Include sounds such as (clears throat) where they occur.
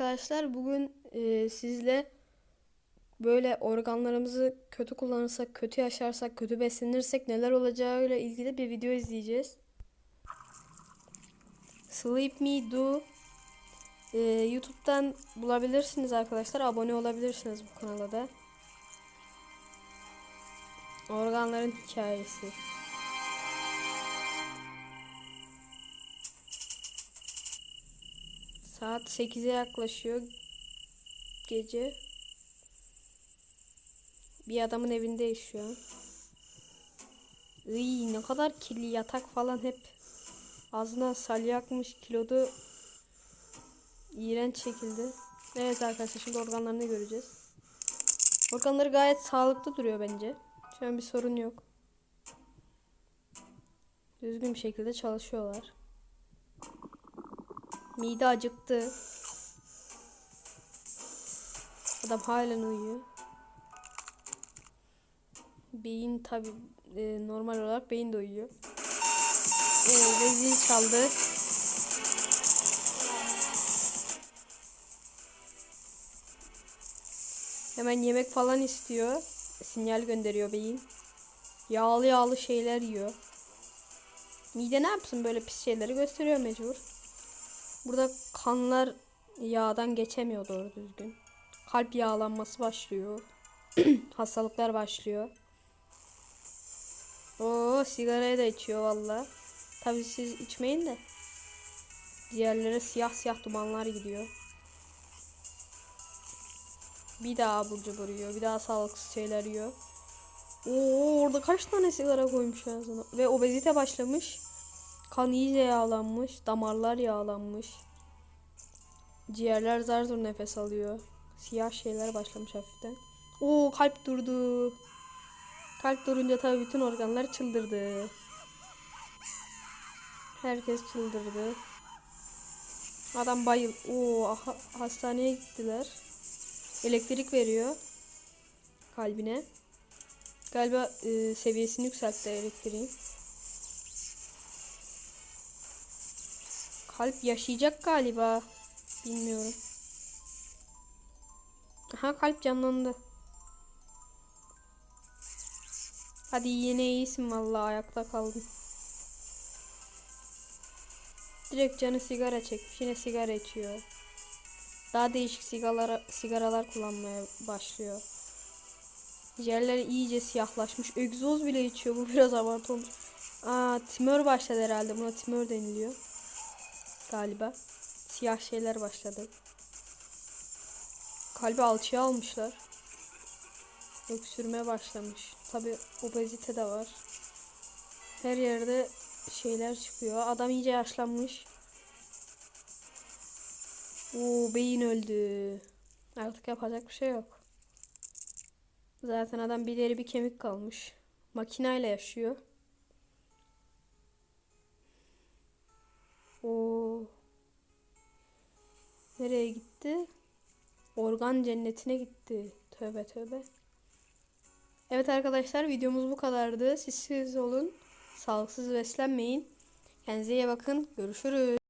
Arkadaşlar bugün e, sizle böyle organlarımızı kötü kullanırsak, kötü yaşarsak, kötü beslenirsek neler olacağıyla ilgili bir video izleyeceğiz. Sleep Me Do e, YouTube'dan bulabilirsiniz arkadaşlar. Abone olabilirsiniz bu kanala da. Organların hikayesi. Saat 8'e yaklaşıyor gece. Bir adamın evindeyiz şu an. Iy, ne kadar kirli yatak falan hep ağzından salyakmış kilodu iğrenç şekilde. Evet arkadaşlar şimdi organlarını göreceğiz. Organları gayet sağlıklı duruyor bence. Şu an bir sorun yok. Düzgün bir şekilde çalışıyorlar. Mide acıktı. Adam halen uyuyor. Beyin tabi normal olarak beyin de uyuyor. Ee, ve çaldı. Hemen yemek falan istiyor. Sinyal gönderiyor beyin. Yağlı yağlı şeyler yiyor. Mide ne yapsın böyle pis şeyleri gösteriyor mecbur. Burada kanlar yağdan geçemiyor doğru düzgün. Kalp yağlanması başlıyor. (clears throat) Hastalıklar başlıyor. O sigarayı da içiyor valla. Tabi siz içmeyin de. Diğerlere siyah siyah dumanlar gidiyor. Bir daha abur cubur yiyor. Bir daha sağlıksız şeyler yiyor. Oo orada kaç tane sigara koymuş ağzına. Ve obezite başlamış. Kan iyice yağlanmış. Damarlar yağlanmış. Ciğerler zar zor nefes alıyor. Siyah şeyler başlamış hafiften. Oo kalp durdu. Kalp durunca tabii bütün organlar çıldırdı. Herkes çıldırdı. Adam bayıl. Oo ha- hastaneye gittiler. Elektrik veriyor kalbine. Galiba e, seviyesini yükseltti elektriğin. Kalp yaşayacak galiba. Bilmiyorum. Aha kalp canlandı. Hadi yine iyisin vallahi ayakta kaldın. Direkt canı sigara çekmiş. Yine sigara içiyor. Daha değişik sigaralar, sigaralar kullanmaya başlıyor. Ciğerleri iyice siyahlaşmış. Egzoz bile içiyor. Bu biraz abartı olmuş. Aa, tümör başladı herhalde. Buna tümör deniliyor. Galiba. Siyah şeyler başladı. Kalbi alçıya almışlar. Öksürmeye başlamış. Tabi obezite de var. Her yerde şeyler çıkıyor. Adam iyice yaşlanmış. Oo beyin öldü. Artık yapacak bir şey yok. Zaten adam bir deri bir kemik kalmış. Makinayla yaşıyor. Oo. Nereye gitti? Organ cennetine gitti. Tövbe tövbe. Evet arkadaşlar videomuz bu kadardı. Siz siz olun. Sağlıksız beslenmeyin. Kendinize iyi bakın. Görüşürüz.